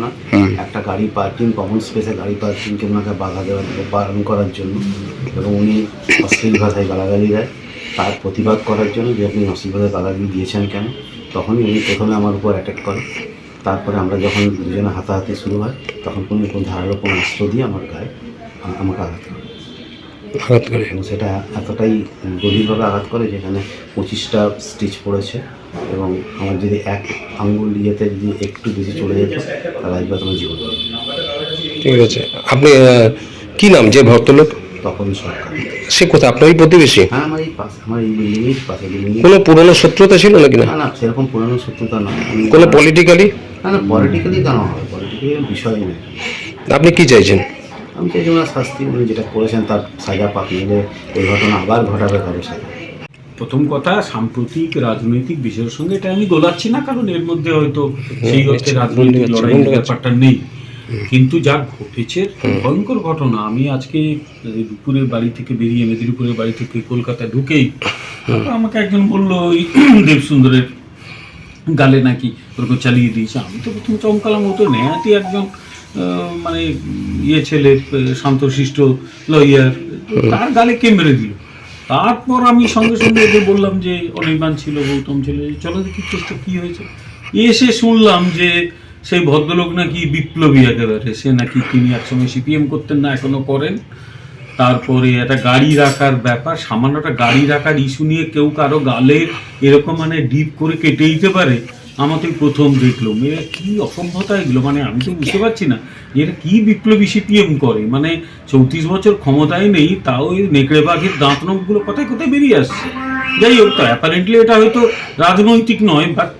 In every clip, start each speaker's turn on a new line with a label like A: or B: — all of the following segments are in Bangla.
A: না? একটা গাড়ি পার্কিং কমন স্পেসে গাড়ি পার্কিংকে ওনাকে বাধা দেওয়ার বারণ করার জন্য। এবং উনি অশ্লীল ভাষায় গালাগালি দেয়। তার প্রতিবাদ করার জন্য যে আপনি অশ্লীল ভাষায় গালাগালি দিয়েছেন কেন? তখনই উনি প্রথমে আমার উপর অ্যাটাক করে তারপরে আমরা যখন দুজনে হাতাহাতি শুরু হয় তখন কোনো কোনো ধারালো কোনো অস্ত্র দিয়ে আমার গায়ে আমাকে আঘাত করে।
B: আঘাত করে।
A: এবং সেটা এতটাই গভীরভাবে আঘাত করে যেখানে পঁচিশটা স্টিচ পড়েছে এবং আমার যদি এক আঙ্গুল ইয়েতে যদি একটু বেশি চলে যেত তাহলে আজকে তোমার জীবন
B: ঠিক আছে। আপনি কি নাম যে ভদ্রলোক?
A: তখন সরকার।
B: সে কোথায়? আপনারই প্রতিবেশী?
A: হ্যাঁ আমার এই পাশে আমার এই বিল্ডিংয়ের পাশে বিল্ডিং
B: কোনো পুরনো শত্রুতা ছিল নাকি না?
A: না সেরকম পুরানো সত্যতা না।
B: কোনো পলিটিক্যালি
A: না না পলিটিক্যালি কেন হবে? পলিটিক্যালি বিষয় নেই।
B: আপনি কি চাইছেন?
A: আমি চাইছি ওনার শাস্তি উনি যেটা করেছেন তার সাজা পাক নিলে এই ঘটনা আবার ঘটাবে কারোর সাথে।
C: প্রথম কথা সাম্প্রতিক রাজনৈতিক বিষয়ের সঙ্গে এটা আমি গোলাচ্ছি না কারণ এর মধ্যে হয়তো সেই অর্থে
B: আচ্ছা,
C: রাজনৈতিক
B: বুঝতে পারছি,
C: লড়াইয়ের ব্যাপারটা নেই। কিন্তু যা ঘটেছে ভয়ঙ্কর ঘটনা। আমি আজকে দুপুরের বাড়ি থেকে বেরিয়ে মেদিনীপুরের বাড়ি থেকে কলকাতা ঢুকেই আমাকে একজন বলল ওই দেবসুন্দরের গালে নাকি ওরকম চালিয়ে দিয়েছে? আমি তো প্রথম চমকালাম ও তো নেহাতি একজন। মানে ইয়ে ছেলে, শান্তশিষ্ট লয়ার তার গালে কে মেরে দিল? তারপর আমি সঙ্গে সঙ্গে ওদের বললাম যে, অনির্বাণ ছিল, গৌতম ছিল চলো দেখি কেসটা কি হয়েছে। এসে শুনলাম যে সেই ভদ্রলোক নাকি বিপ্লবী একেবারে। সে নাকি তিনি একসময় সিপিএম করতেন না, এখনও করেন। তারপরে একটা গাড়ি রাখার ব্যাপার, সামান্য একটা গাড়ি রাখার ইস্যু নিয়ে কেউ কারও গালে এরকম মানে ডিপ করে কেটে দিতে পারে। আমাকে প্রথম দেখল। এরা কি অসভ্যতা এগুলো? মানে আমি তো বুঝতে পারছি না। এরা কি বিপ্লবী সিপিএম করে? মানে চৌত্রিশ বছর ক্ষমতায় নেই, তাও এই নেকড়ে বাঘের দাঁত নখগুলো কোথায় কোথায় বেরিয়ে আসছে? যাই হোক, তো অ্যাপারেন্টলি এটা হয়তো রাজনৈতিক নয় বাট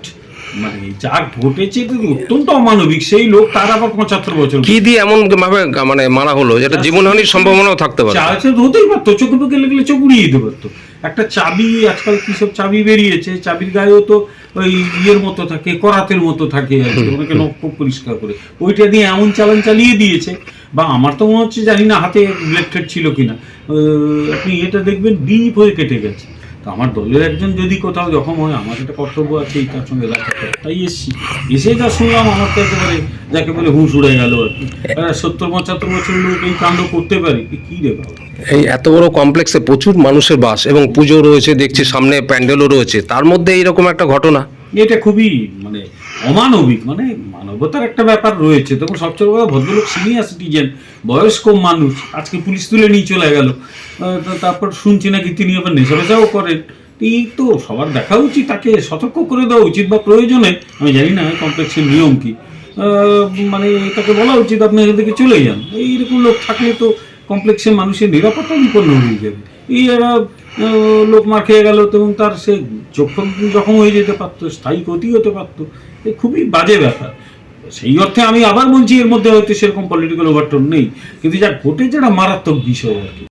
C: মানে যা ঘটেছে অত্যন্ত অমানবিক সেই লোক তার আবার পঁচাত্তর বছর
B: কি দিয়ে এমন ভাবে মানে মারা হলো? যেটা জীবনহানির সম্ভাবনাও থাকতে পারে।
C: হতেই পারতো চোখে মুখে লেগলে চোখ উড়িয়ে দিতে পারতো। একটা চাবি আজকাল কি সব চাবি বেরিয়েছে চাবির গায়েও তো ওই ইয়ের মতো থাকে করাতের মতো থাকে ওনাকে নখ পরিষ্কার করে। ওইটা দিয়ে এমন চালান চালিয়ে দিয়েছে বা আমার তো মনে হচ্ছে জানি না হাতে ব্লেড ছিল কিনা। আপনি এটা দেখবেন ডিপ হয়ে কেটে গেছে। তো আমার দলের একজন যদি কোথাও জখম হয় আমার একটা কর্তব্য আছে এই তার সঙ্গে দেখা তাই এসছি। এসে যা শুনলাম আমার তো একেবারে যাকে বলে হুঁশ উড়ে গেল আর সত্তর পঁচাত্তর বছর লোক এই কাণ্ড করতে পারে। কি রে বাবা?
B: এই এত বড় কমপ্লেক্সে প্রচুর মানুষের বাস এবং পুজো রয়েছে দেখছি সামনে প্যান্ডেলও রয়েছে। তার মধ্যে এইরকম একটা ঘটনা।
C: এটা খুবই মানে অমানবিক মানে মানবতার একটা ব্যাপার রয়েছে। তখন সবচেয়ে বড় ভদ্রলোক সিনিয়র সিটিজেন, বয়স্ক মানুষ, আজকে পুলিশ তুলে নিয়ে চলে গেল। তারপর শুনছি নাকি তিনি আবার নেশা বেশাও করেন। এই তো সবার দেখা উচিত, তাকে সতর্ক করে দেওয়া উচিত বা প্রয়োজনে, আমি জানি না কমপ্লেক্সের নিয়ম কি। মানে তাকে বলা উচিত, আপনি এখান থেকে চলে যান। এইরকম লোক থাকলে তো কমপ্লেক্সের মানুষের নিরাপত্তা বিপন্ন হয়ে যাবে। এই এরা লোক মার খেয়ে গেল, এবং তার সে চোখ জখম হয়ে যেতে পারতো, স্থায়ী ক্ষতি হতে পারতো। খুবই বাজে ব্যাপার। সেই অর্থে আমি আবার বলছি, এর মধ্যে হয়তো সেরকম পলিটিক্যাল ওভারটোন নেই। কিন্তু যা ঘটেছে যেটা মারাত্মক বিষয় আর কি।